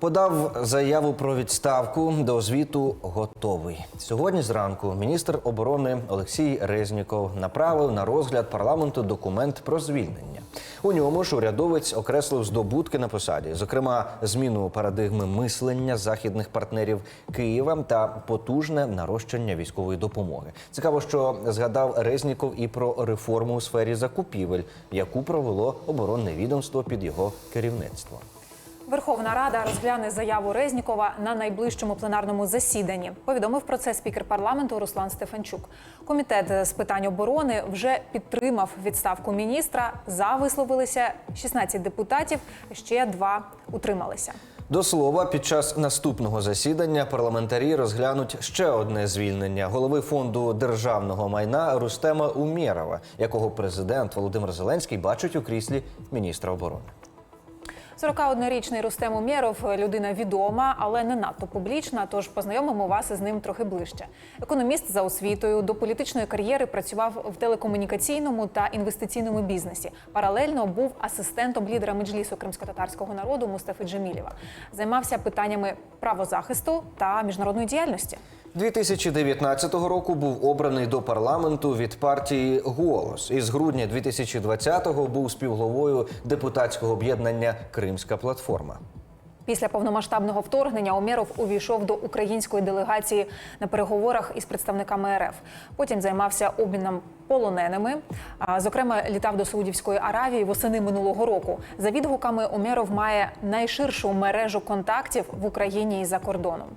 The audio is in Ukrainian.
Подав заяву про відставку до звіту готовий. Сьогодні зранку міністр оборони Олексій Резніков направив на розгляд парламенту документ про звільнення. У ньому ж урядовець окреслив здобутки на посаді, зокрема, зміну парадигми мислення західних партнерів Києва та потужне нарощення військової допомоги. Цікаво, що згадав Резніков і про реформу у сфері закупівель, яку провело оборонне відомство під його керівництвом. Верховна Рада розгляне заяву Резнікова на найближчому пленарному засіданні. Повідомив про це спікер парламенту Руслан Стефанчук. Комітет з питань оборони вже підтримав відставку міністра. За висловилися 16 депутатів, ще два утрималися. До слова, під час наступного засідання парламентарі розглянуть ще одне звільнення голови фонду державного майна Рустема Умєрова, якого президент Володимир Зеленський бачить у кріслі міністра оборони. 41-річний Рустем Умєров – людина відома, але не надто публічна. Тож познайомимо вас із ним трохи ближче. Економіст за освітою до політичної кар'єри працював в телекомунікаційному та інвестиційному бізнесі. Паралельно був асистентом лідера меджлісу кримсько-татарського народу Мустафи Джемілєва. Займався питаннями правозахисту та міжнародної діяльності. 2019 року був обраний до парламенту від партії Голос. Із грудня 2020-го був співголовою депутатського об'єднання Кримська платформа. Після повномасштабного вторгнення Омєров увійшов до української делегації на переговорах із представниками РФ. Потім займався обміном полоненими. Зокрема, літав до Саудівської Аравії восени минулого року. За відгуками Умєров має найширшу мережу контактів в Україні і за кордоном.